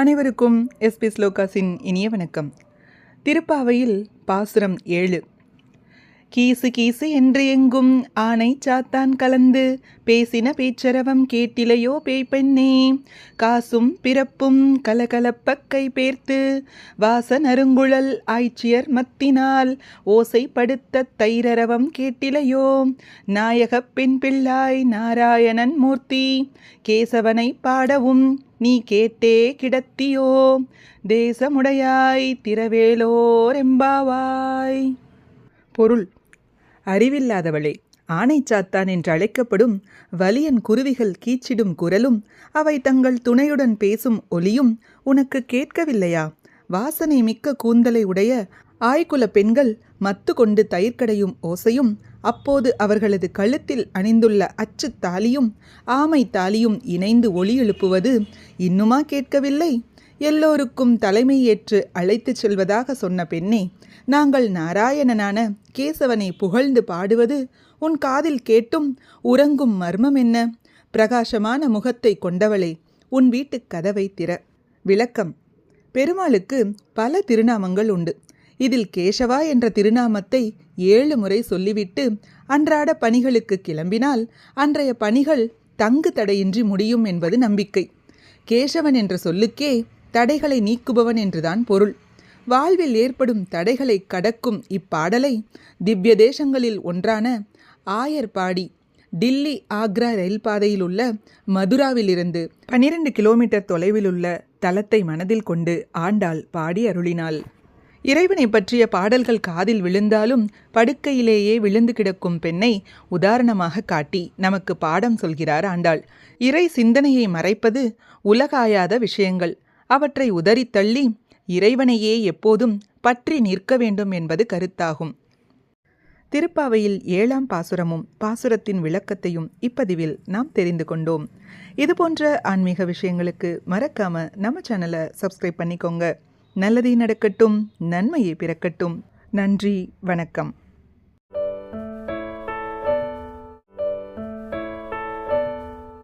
அனைவருக்கும் எஸ்பி ஸ்லோகாஸின் இனிய வணக்கம். திருப்பாவையில் பாசுரம் ஏழு கீசு கீசு என்று எங்கும் ஆனை சாத்தான் கலந்து. பேசின பேச்சரவம் கேட்டிலையோ பேய் பெண்ணே காசும் பிறப்பும் கலகலப்பக்கை பேர்த்து. வாச அருங்குழல் ஆய்ச்சியர் மத்தினால். ஓசைப்படுத்த தைரரவம் கேட்டிலையோ. நாயகப் பெண் பிள்ளாய் நாராயணன் மூர்த்தி. கேசவனை பாடவும் நீ கேட்டே கிடத்தியோ. தேசமுடையாய் திரவேலோரெம்பாவாய் பொருள். அறிவில்லாதவளே ஆனைச்சாத்தான் என்று அழைக்கப்படும் வலியன் குருவிகள் கீச்சிடும் குரலும் அவை தங்கள் துணையுடன் பேசும் ஒலியும் உனக்கு கேட்கவில்லையா? வாசனை மிக்க கூந்தலை உடைய ஆய்குல பெண்கள் மத்து கொண்டு தயிர்கடையும் ஓசையும் அப்போது அவர்களது கழுத்தில் அணிந்துள்ள அச்சுத் தாலியும் ஆமை தாலியும் இணைந்து ஒளி எழுப்புவது இன்னுமா கேட்கவில்லை? எல்லோருக்கும் தலைமை ஏற்று அழைத்துச் செல்வதாக சொன்ன பெண்ணே நாங்கள் நாராயணனான கேசவனை புகழ்ந்து பாடுவது உன் காதில் கேட்டும் உறங்கும் மர்மம் என்ன? பிரகாசமான முகத்தை கொண்டவளே உன் வீட்டுக் கதவை திற. விளக்கம். பெருமாளுக்கு பல திருநாமங்கள் உண்டு. இதில் கேசவா என்ற திருநாமத்தை ஏழு முறை சொல்லிவிட்டு அன்றாட பணிகளுக்கு கிளம்பினால் அன்றைய பணிகள் தங்கு தடையின்றி முடியும் என்பது நம்பிக்கை. கேசவன் என்ற சொல்லுக்கே தடைகளை நீக்குபவன் என்றுதான் பொருள். வாழ்வில் ஏற்படும் தடைகளை கடக்கும் இப்பாடலை திவ்ய தேசங்களில் ஒன்றான ஆயர்பாடி டில்லி ஆக்ரா ரயில் பாதையில் உள்ள மதுராவிலிருந்து பனிரெண்டு கிலோமீட்டர் தொலைவில் உள்ள தலத்தை மனதில் கொண்டு ஆண்டாள் பாடி அருளினாள். இறைவனை பற்றிய பாடல்கள் காதில் விழுந்தாலும் படுக்கையிலேயே விழுந்து கிடக்கும் பெண்ணை உதாரணமாக காட்டி நமக்கு பாடம் சொல்கிறார் ஆண்டாள். இறை சிந்தனையை மறைப்பது உலகாயாத விஷயங்கள். அவற்றை உதறித்தள்ளி இறைவனையே எப்போதும் பற்றி நிற்க வேண்டும் என்பது கருத்தாகும். திருப்பாவையில் ஏழாம் பாசுரமும் பாசுரத்தின் விளக்கத்தையும் இப்பதிவில் நாம் தெரிந்து கொண்டோம். இதுபோன்ற ஆன்மீக விஷயங்களுக்கு மறக்காம நம்ம சேனலை சப்ஸ்கிரைப் பண்ணிக்கோங்க. நல்லதே நடக்கட்டும் நன்மையே பிறக்கட்டும். நன்றி வணக்கம்.